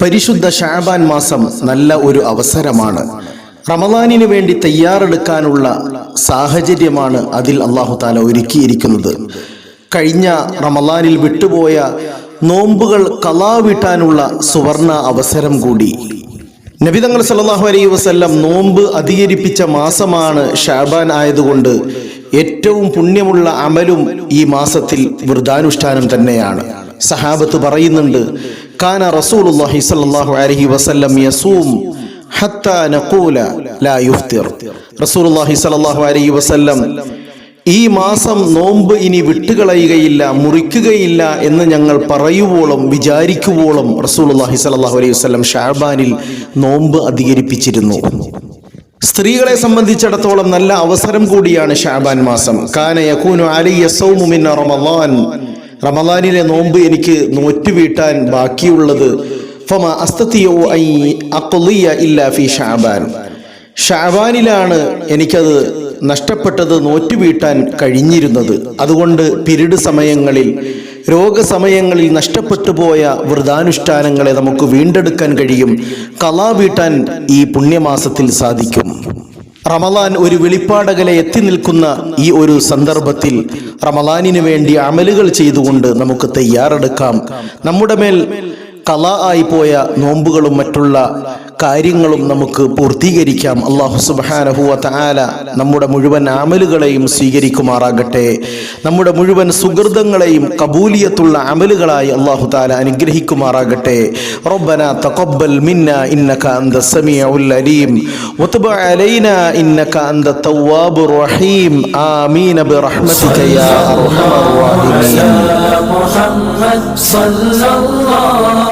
പരിശുദ്ധ ഷാബാൻ മാസം നല്ല ഒരു അവസരമാണ്. റമദാനിന് വേണ്ടി തയ്യാറെടുക്കാനുള്ള സാഹചര്യമാണ് അതിൽ അള്ളാഹു താല ഒരുക്കിയിരിക്കുന്നത്. കഴിഞ്ഞ റമദാനിൽ വിട്ടുപോയ നോമ്പുകൾ കലാ വീട്ടാനുള്ള സുവർണ അവസരം കൂടി. നബിതങ്ങൾ സല്ലാഹു അലൈഹി വസല്ലം നോമ്പ് അധികരിപ്പിച്ച മാസമാണ് ഷാബാൻ ആയതുകൊണ്ട് ഏറ്റവും പുണ്യമുള്ള അമലും ഈ മാസത്തിൽ വൃതാനുഷ്ഠാനം തന്നെയാണ്. സഹാബത്ത് പറയുന്നുണ്ട് കാന റസൂലുള്ളാഹി സ്വല്ലല്ലാഹു അലൈഹി വസല്ലം യസൂം ഹത്താ നഖൂല ലാ യുഫ്തിർ. റസൂലുള്ളാഹി സ്വല്ലല്ലാഹു അലൈഹി വസല്ലം ഈ മാസം നോമ്പ് ഇനി വിട്ടുകളയുകയില്ല മുറിക്കുകയില്ല എന്ന് ഞങ്ങൾ പറയുവോളം വിചാരിക്കുവോളം റസൂലുള്ളാഹി സ്വല്ലല്ലാഹു അലൈഹി വസല്ലം ഷാബാനിൽ നോമ്പ് അധികരിപ്പിച്ചിരുന്നു. സ്ത്രീകളെ സംബന്ധിച്ചിടത്തോളം നല്ല അവസരം കൂടിയാണ് ഷാബാൻ മാസം. കാന യകൂനു അലിയ സൗമു മിൻ റമദാൻ. റമദാനിലെ നോമ്പ് എനിക്ക് നോറ്റുവീട്ടാൻ ബാക്കിയുള്ളത്. ഫമ അസ്തത്തിയോ ഐ അഖ്ലിയ ഇല്ലാ ഫി ഷാബാൻ. ഷാബാനിലാണ് എനിക്കത് നഷ്ടപ്പെട്ടത് നോറ്റുവീട്ടാൻ കഴിഞ്ഞിരുന്നത്. അതുകൊണ്ട് പിരീഡ് സമയങ്ങളിൽ രോഗസമയങ്ങളിൽ നഷ്ടപ്പെട്ടു പോയ വ്രതാനുഷ്ഠാനങ്ങളെ നമുക്ക് വീണ്ടെടുക്കാൻ കഴിയും. കലാ വീട്ടാൻ ഈ പുണ്യമാസത്തിൽ സാധിക്കും. റമലാൻ ഒരു വെളിപ്പാടകലെ എത്തി നിൽക്കുന്ന ഈ ഒരു സന്ദർഭത്തിൽ റമലാനിന് വേണ്ടി അമലുകൾ ചെയ്തുകൊണ്ട് നമുക്ക് തയ്യാറെടുക്കാം. നമ്മുടെ മേൽ കല ആയി പോയ നോമ്പുകളും മറ്റുള്ള കാര്യങ്ങളും നമുക്ക് പൂർത്തീകരിക്കാം അള്ളാഹു സുബാനഹുവ താല നമ്മുടെ മുഴുവൻ അമലുകളെയും സ്വീകരിക്കുമാറാകട്ടെ നമ്മുടെ മുഴുവൻ സുഹൃതങ്ങളെയും കബൂലിയത്തുള്ള അമലുകളായി അള്ളാഹു താല അനുഗ്രഹിക്കുമാറാകട്ടെ റബ്ബന തഖബ്ബൽ മിന്ന ഇന്നക അന്ത സമീഉൽ അലീം വതുബ് അലൈന ഇന്നക അന്ത തവ്വാബുർ റഹീം ആമീൻ ബിറഹ്മതിക യാ അർഹമർ റഹീമീൻ محمد صلى الله